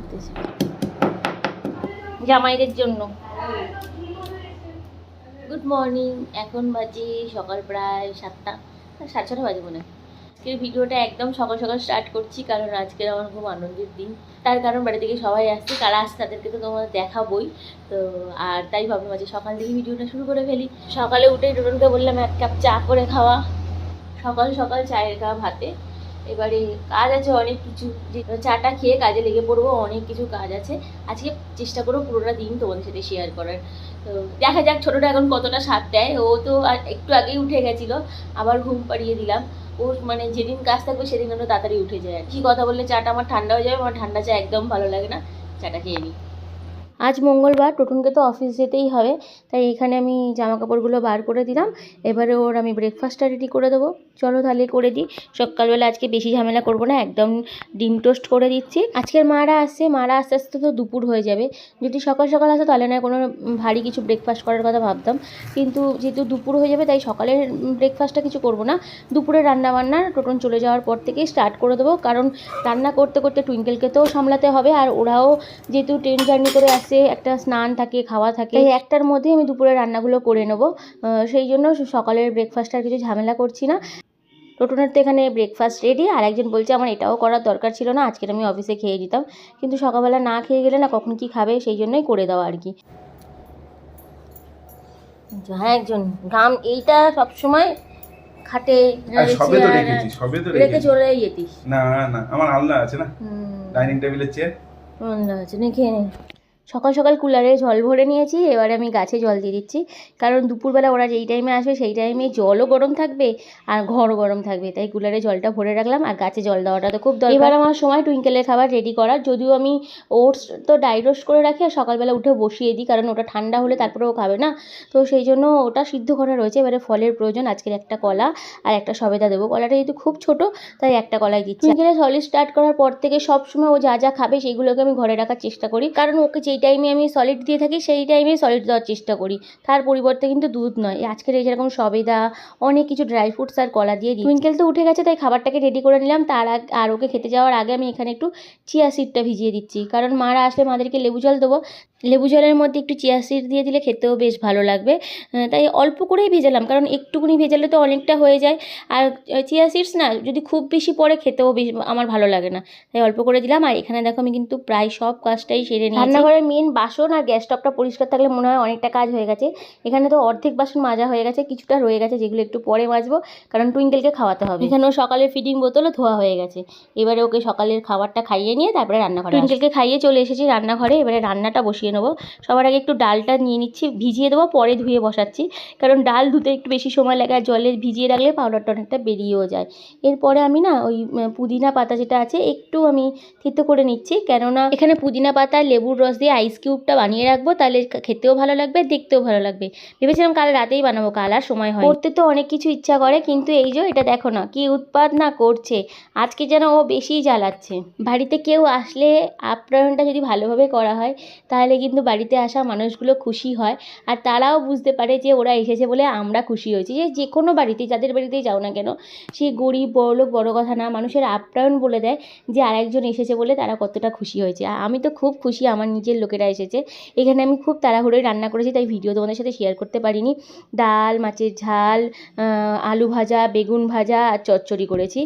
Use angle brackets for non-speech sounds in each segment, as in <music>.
করতেছে। জামাইদের জন্য। গুড মর্নিং এখন বাজে সকাল প্রায় সাতটা, সাড়ে ছটা বাজে মনে হয়। ভিডিওটা একদম সকাল সকাল স্টার্ট করছি, কারণ আজকের আমার খুব আনন্দের দিন। তার কারণ বাড়ি থেকে সবাই আসছে কারা আসছে তাদেরকে তো তোমাদের দেখাবই। তো, আর তাই ভাবলাম আজকে সকাল থেকে ভিডিওটা শুরু করে ফেলি। সকালে উঠেই টোটনকে বললাম, এক কাপ চা করে খাওয়া। সকাল সকাল চায়ের কাপ হাতে এবারে কাজ আছে, অনেক কিছু। চাটা খেয়ে কাজে লেগে পড়ব, অনেক কিছু কাজ আছে। আজকে চেষ্টা করব পুরোটা দিন তোমাদের সাথে শেয়ার করার। তো দেখা যাক, ছোটোটা এখন কতটা স্বাদ দেয়। ও তো একটু আগেই উঠে গেছিল, আবার ঘুম পাড়িয়ে দিলাম। ও মানে যেদিন কাজ থাকবে সেদিন যেন তাড়াতাড়ি উঠে যায়। কি কথা বললে চাটা আমার ঠান্ডা হয়ে যাবে, আমার ঠান্ডা চা একদম ভালো লাগে না। চাটা খেয়ে নিই। আজ মঙ্গলবার, টোটনকে তো অফিস যেতেই হবে, তাই এখানে আমি জামা কাপড়গুলো বার করে দিলাম। এবারে ওর আমি ব্রেকফাস্টটা রেডি করে দেবো। চলো তাহলে করে দিই। সকালবেলা আজকে বেশি ঝামেলা করব না, একদম ডিম টোস্ট করে দিচ্ছি। আজকের মারা আসছে, মারা আস্তে আস্তে তো দুপুর হয়ে যাবে। যদি সকাল সকাল আসে তাহলে না কোনো ভারী কিছু ব্রেকফাস্ট করার কথা ভাবতাম। কিন্তু যেহেতু দুপুর হয়ে যাবে, তাই সকালের ব্রেকফাস্টটা কিছু করব না। দুপুরে রান্না বান্না টোটন চলে যাওয়ার পর থেকেই স্টার্ট করে দেবো। কারণ রান্না করতে করতে টুইঙ্কেলকে তো সামলাতে হবে, আর ওরাও যেহেতু ট্রেন জার্নি করে আসছে একটা স্নান থাকে খাওয়া থাকে। তাই একটার মধ্যেই আমি দুপুরে রান্নাগুলো করে নেব। সেই জন্য সকালের ব্রেকফাস্ট আর কিছু ঝামেলা করছি না। টোটনের তো এখানে ব্রেকফাস্ট রেডি আর একজন বলছে আমার এটাও করার দরকার ছিল না আজকের আমি অফিসে খেয়ে দিতাম কিন্তু সকালবেলা না খেয়ে গেলে না কখন কি খাবে সেই জন্যই করে দেওয়া আর কি। হ্যাঁ একজন গাম এইটা সবসময় খাটে আর সবে তো রেখেছি সবে তো রেখে চলে যেতিস না না আমার আলনা আছে না। ডাইনিং টেবিলের চেয়ার আন্দাজ আছে নে খেয়ে নে। সকাল সকাল কুলারে জল ভরে নিয়েছি এবারে আমি গাছে জল দিয়ে দিচ্ছি। কারণ দুপুরবেলা ওরা যেই টাইমে আসবে সেই টাইমে জলও গরম থাকবে আর ঘরও গরম থাকবে। তাই কুলারে জলটা ভরে রাখলাম আর গাছে জল দেওয়াটা তো খুব দরকার। এবার আমার সময় টুইঙ্কেলের খাবার রেডি করার। যদিও আমি ওটস তো ডাই রোস্ট করে রাখি আর সকালবেলা উঠে বসিয়ে দিই কারণ ওটা ঠান্ডা হলে তারপরে ও খাবে না। তো সেই জন্য ওটা সিদ্ধ করা রয়েছে। এবারে ফলের প্রয়োজন আজকের একটা কলা আর একটা সবেদা দেবো। কলাটা যেহেতু খুব ছোট তাই একটা কলাই দিচ্ছি। টুইঙ্কেলের সলিড স্টার্ট করার পর থেকে সব সময় ও যা যা খাবে সেইগুলোকে আমি ঘরে রাখার চেষ্টা করি। কারণ ওকে যেই টাইমে আমি সলিড দিয়ে থাকি, সেই টাইমে সলিড দেওয়ার চেষ্টা করি। তার পরিবর্তে কিন্তু দুধ নয়। আজকের এই যেরকম সবেদা, অনেক কিছু ড্রাই ফ্রুটস আর কলা দিয়ে দিই টুইঙ্কেল তো উঠে গেছে, তাই খাবারটাকে রেডি করে নিলাম। তার আর ওকে খেতে যাওয়ার আগে আমি এখানে একটু চিয়া সিডটা ভিজিয়ে দিচ্ছি। কারণ মারা আসলে মাদেরকে লেবু জল দেবো। লেবু জলের মধ্যে একটু চিয়া সিড দিয়ে দিলে খেতেও বেশ ভালো লাগবে। তাই অল্প করেই ভেজালাম কারণ একটুকুনি ভেজালে তো অনেকটা হয়ে যায়। আর চিয়া সিডস না যদি খুব বেশি পরে খেতেও বেশ আমার ভালো লাগে না। তাই অল্প করে দিলাম আর এখানে দেখো আমি কিন্তু প্রায় সব কাজটাই সেরে নিই রান্নাঘরের মেন বাসন আর গ্যাস স্টপটা পরিষ্কার থাকলে মনে হয় অনেকটা কাজ হয়ে গেছে। এখানে তো অর্ধেক বাসন মাজা হয়ে গেছে কিছুটা রয়ে গেছে যেগুলো একটু পরে মাজবো কারণ টুইঙ্কেলকে খাওয়াতে হবে। এখানেও সকালের ফিডিং বোতলও ধোয়া হয়ে গেছে। এবারে ওকে সকালের খাবারটা খাইয়ে নিয়ে তারপরে রান্নাঘরে টুইঙ্কেলকে খাইয়ে চলে এসেছি রান্নাঘরে এবারে রান্নাটা বসিয়ে নেব। সবার আগে একটু ডালটা নিয়ে নিচ্ছি, ভিজিয়ে দেবো, পরে ধুয়ে বসাচ্ছি। কারণ ডাল ধুতে একটু বেশি সময় লাগে আর জলে ভিজিয়ে রাখলে পাউডারটা অনেকটা বেরিয়েও যায়। এরপরে আমি না ওই পুদিনা পাতা যেটা আছে একটু আমি থেতো করে নিচ্ছি। কেননা এখানে পুদিনা পাতা, লেবুর রস দিয়ে আইস কিউবটা বানিয়ে রাখব, তাহলে খেতেও ভালো লাগবে, দেখতেও ভালো লাগবে। ভেবেছিলাম কাল রাতেই বানাবো, কাল আর সময় হয় করতে তো অনেক কিছু ইচ্ছা করে, কিন্তু এই যে এটা দেখো না, কি উৎপাদ না করছে। আজকে যেন ও বেশিই জ্বালাচ্ছে। বাড়িতে কেউ আসলে আপ্যায়নটা যদি ভালোভাবে করা হয়, তাহলে কিন্তু বাড়িতে আসা মানুষগুলো খুশি হয় আর তারাও বুঝতে পারে যে ওরা এসেছে বলে আমরা খুশি হয়েছি। যে যে কোনো বাড়িতে, যাদের বাড়িতেই যাও না কেন, সে গরিব, বড়লোক, বড় কথা না, মানুষের আপ্যায়ন বলে দেয় যে আরেকজন এসেছে বলে তারা কতটা খুশি হয়েছে। আমি তো খুব খুশি আমার নিজের লোকেরা এসেছে। এখানে আমি খুব তাড়াহুড়োয় রান্না করেছি, তাই ভিডিও তোমাদের সাথে শেয়ার করতে পারিনি। ডাল, মাছের ঝাল আলু ভাজা, বেগুন ভাজা আর চচ্চড়ি করেছি।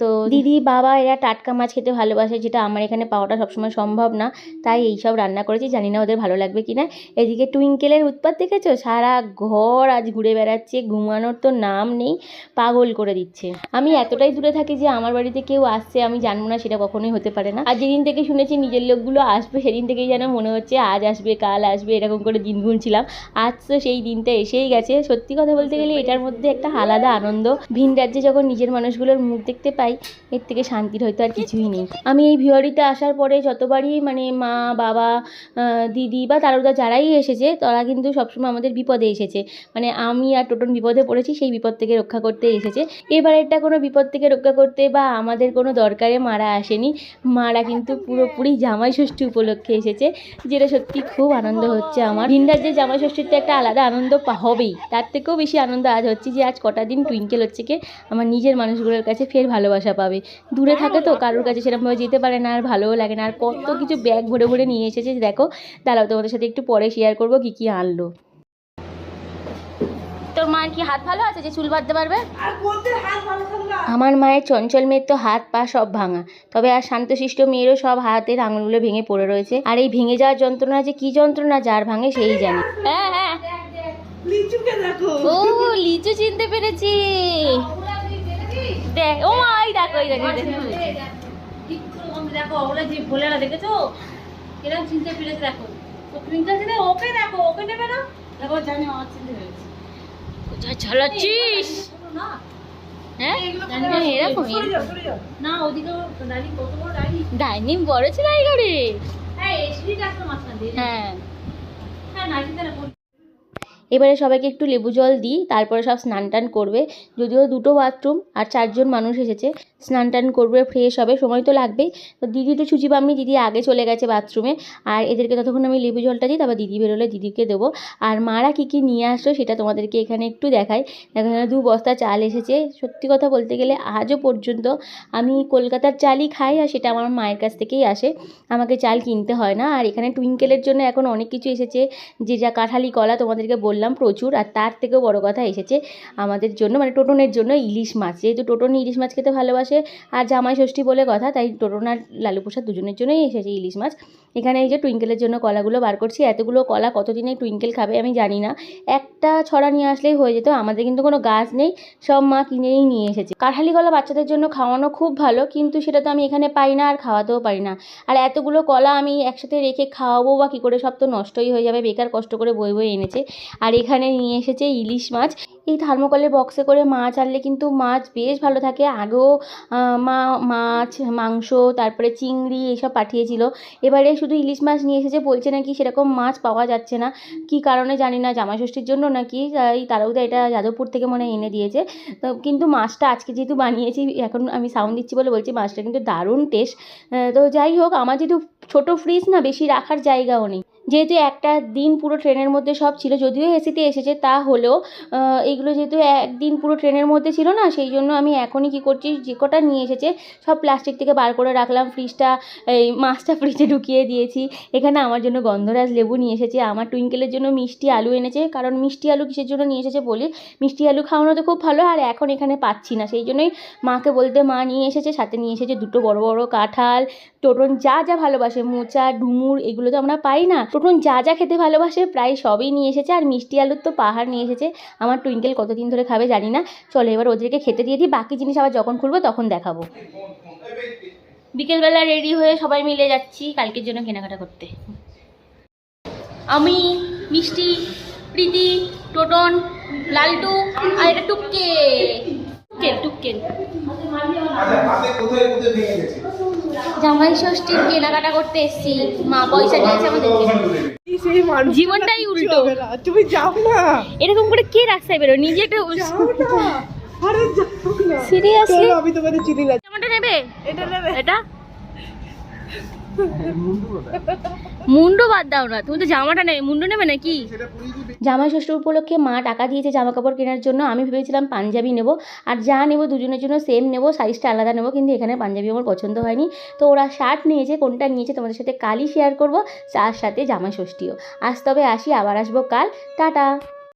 তো দিদি, বাবা এরা টাটকা মাছ খেতে ভালোবাসে, যেটা আমার এখানে পাওয়াটা সবসময় সম্ভব না, তাই এই সব রান্না করেছি। জানি না ওদের ভালো লাগবে কি না এদিকে টুইঙ্কেলের উৎপাত দেখেছ? সারা ঘর আজ ঘুরে বেড়াচ্ছে, ঘুমানোর তো নাম নেই, পাগল করে দিচ্ছে। আমি এতটাই দূরে থাকি যে আমার বাড়িতে কেউ আসছে আমি জানব না, সেটা কখনোই হতে পারে না। আর যেদিন থেকে শুনেছি নিজের লোকগুলো আসবে, সেদিন থেকেই যেন মনে হচ্ছে আজ আসবে, কাল আসবে, এরকম করে দিন গুনছিলাম আজ তো সেই দিনটা এসেই গেছে। সত্যি কথা বলতে গেলে এটার মধ্যে একটা আলাদা আনন্দ। ভিন রাজ্যে যখন নিজের মানুষগুলোর মুখ দেখতে পাই, এর থেকে শান্তির হয়তো আর কিছুই নেই। আমি এই ভিওয়ারিতে আসার পরে যতবারই মানে মা, বাবা দিদি বা তারুদা যারাই এসেছে, তারা কিন্তু সবসময় আমাদের বিপদে এসেছে। মানে আমি আর টোটন বিপদে পড়েছি, সেই বিপদ থেকে রক্ষা করতে এসেছে। এবারেরটা কোনো বিপদ থেকে রক্ষা করতে বা আমাদের কোনো দরকারে মারা আসেনি, মারা কিন্তু পুরোপুরি জামাই ষষ্ঠী উপলক্ষে এসেছে, যেটা সত্যি খুব আনন্দ হচ্ছে আমার। ভিন্ডার যে জামাই ষষ্ঠীতে একটা আলাদা আনন্দ হবেই তার থেকেও বেশি আনন্দ আজ হচ্ছে যে আজ কটা দিন টুইঙ্কেল হচ্ছে কি, আমার নিজের মানুষগুলোর কাছে ফের ভালোবাসা পাবে। দূরে থাকে তো, কারোর কাছে সেরকমভাবে যেতে পারে না, আর ভালোও লাগে না, আর কত কিছু ব্যাগ ভরে ভরে নিয়ে এসেছে, দেখো। দাঁড়াও তোমাদের সাথে একটু পরে শেয়ার করব কী কী আনলো। তোর মায়ের কি হাত ভালো আছে যে চুল বাঁধতে পারবে? আমার মায়ের চঞ্চল মেয়ের তো হাত পা সব ভাঙা তবে আর শান্তশিষ্ট মেয়েরও সব হাতের আঙুলগুলো ভেঙে পড়ে রয়েছে। আর এই ভেঙে যাওয়ার যন্ত্রণা যে কি যন্ত্রণা যার ভাঙে সেই জানে। হ্যাঁ হ্যাঁ। ও লিচু চিনতে পেরেছি। দেখ ও মা দেখো দেখো দেখো। দেখেছ? চিনতে পেরেছে দেখো। ও টুইঙ্কেল ওকে দেখো ওকে নেবে না? দেখো জানি আমার চিনতে পেরেছে। কোথায় চালাচ্ছিস হ্যাঁ কত বড় ডাইনিং? বড় ছিল এই গাড়ি? হ্যাঁ এবারে সবাইকে একটু লেবু জল দিই, তারপরে সব স্নান টান করবে। যদিও দুটো বাথরুম আর চারজন মানুষ এসেছে, স্নান টান করবে, ফ্রেশ হবে, সময় তো লাগবেই। তো দিদি তো ছুচি পামনি দিদি আগে চলে গেছে বাথরুমে। আর এদেরকে ততক্ষণ আমি লেবু জলটা দিই, তারপর দিদি বেরোলে দিদিকে দেবো। আর মারা কী কী নিয়ে আসলো সেটা তোমাদেরকে এখানে একটু দেখাই। দেখো, এখানে দু বস্তা চাল এসেছে। সত্যি কথা বলতে গেলে আজও পর্যন্ত আমি কলকাতার চালই খাই আর সেটা আমার মায়ের কাছ থেকেই আসে। আমাকে চাল কিনতে হয় না। আর এখানে টুইঙ্কেলের জন্য এখন অনেক কিছু এসেছে। যে যা কাঁঠালি কলা তোমাদেরকে বললাম প্রচুর আর তার থেকেও বড় কথা এসেছে আমাদের জন্য মানে টোটনের জন্য ইলিশ মাছ। যেহেতু টোটন ইলিশ মাছ খেতে ভালোবাসে আর জামাই ষষ্ঠী বলে কথা, তাই টোটন আর লালু প্রসাদ দুজনের জন্যই এসেছে ইলিশ মাছ। এখানে এই যে টুইঙ্কেলের জন্য কলাগুলো বার করছি, এতগুলো কলা কতদিনে টুইঙ্কেল খাবে আমি জানি না। একটা ছড়া নিয়ে আসলেই হয়ে যেত, আমাদের কিন্তু কোনো গাছ নেই, সব মা কিনেই নিয়ে এসেছে। কাঁঠালি কলা বাচ্চাদের জন্য খাওয়ানো খুব ভালো, কিন্তু সেটা তো আমি এখানে পাই না আর খাওয়াতেও পারি না। আর এতগুলো কলা আমি একসাথে রেখে খাওয়াবো বা কী করে, সব তো নষ্টই হয়ে যাবে, বেকার কষ্ট করে বই বই এনেছে। আর এখানে নিয়ে এসেছে ইলিশ মাছ। এই থার্মোকলের বক্সে করে মাছ আনলে কিন্তু মাছ বেশ ভালো থাকে। আগেও মা, মাছ, মাংস, তারপরে চিংড়ি এসব পাঠিয়েছিল। এবারে শুধু ইলিশ মাছ নিয়ে এসেছে বলছে নাকি সেরকম মাছ পাওয়া যাচ্ছে না। কী কারণে জানি না জামাই ষষ্ঠীর জন্য নাকি এই তারাউদা এটা যাদবপুর থেকে মনে এনে দিয়েছে। তো কিন্তু মাছটা আজকে যেহেতু বানিয়েছি, এখন আমি সাউন্ড দিচ্ছি বলে বলছি মাছটা কিন্তু দারুণ টেস্ট তো যাই হোক, আমার যেহেতু ছোটো ফ্রিজ না, বেশি রাখার জায়গাও নেই। যেহেতু একটা দিন পুরো ট্রেনের মধ্যে সব ছিল, যদিও এসিতে এসেছে, তা হলেও এগুলো যেহেতু একদিন পুরো ট্রেনের মধ্যে ছিল না, সেই জন্য আমি এখনই কী করছি, যে কটা নিয়ে এসেছে, সব প্লাস্টিক থেকে বার করে রাখলাম, ফ্রিজটা, এই মাছটা <laughs> ফ্রিজে ঢুকিয়ে দিয়েছি। এখানে আমার জন্য গন্ধরাজ লেবু নিয়ে এসেছে, আমার টুইঙ্কেলের জন্য মিষ্টি আলু এনেছে, কারণ মিষ্টি আলু কিসের জন্য নিয়ে এসেছে বলি, মিষ্টি আলু খাওয়ানো তো খুব ভালো, আর এখন এখানে পাচ্ছি না, সেই জন্যই মাকে বলতে মা নিয়ে এসেছে, সাথে নিয়ে এসেছে দুটো বড় বড় কাঁঠাল, টোটন, যা যা ভালোবাসে, মোচা, ডুমুর, এগুলো তো আমরা পাই না টোটন যা যা খেতে ভালোবাসে প্রায় সবই নিয়ে এসেছে। আর মিষ্টি আলুর তো পাহাড় নিয়ে এসেছে। আমার টুইঙ্কেল কতদিন ধরে খাবে জানি না। চলো এবার ওদেরকে খেতে দিয়ে দিই। বাকি জিনিস আবার যখন খুলবো তখন দেখাবো। বিকেলবেলা রেডি হয়ে সবাই মিলে যাচ্ছি কালকের জন্য কেনাকাটা করতে। আমি, মিষ্টি, প্রীতি, টোটন, লালটু আর এটা টুককে টুককেল টুককেল আচ্ছা জামাই ষষ্ঠীর কেনাকাটা করতে এসেছি। মা পয়সা দিয়েছে আমাদেরকে। জীবনটাই উল্টো। তুমি যাও না। এরকম করে কে রাস্তায় বেরো নিজে একটা সিরিয়াসলি আমি তোমাদের চিনি না জামাটা নেবে? এটা নেবে। এটা? মুন্ডু বাদ দাও না, তুমি তো জামাটা নেবে, মুন্ডু নেবে নাকি? জামাই ষষ্ঠী উপলক্ষে মা টাকা দিয়েছে জামা কাপড় কেনার জন্য, আমি ভেবেছিলাম পাঞ্জাবি নেব, আর যা নেব দুজনের জন্য সেম নেব সাইজটা আলাদা নেব, কিন্তু এখানে পাঞ্জাবি আমার পছন্দ হয়নি। তো ওরা শার্ট নিয়েছে, কোনটা নিয়েছে তোমাদের সাথে কালই শেয়ার করব, তার সাথে জামাই ষষ্ঠীও। আজ তবে আসি, আবার আসব কাল, টাটা।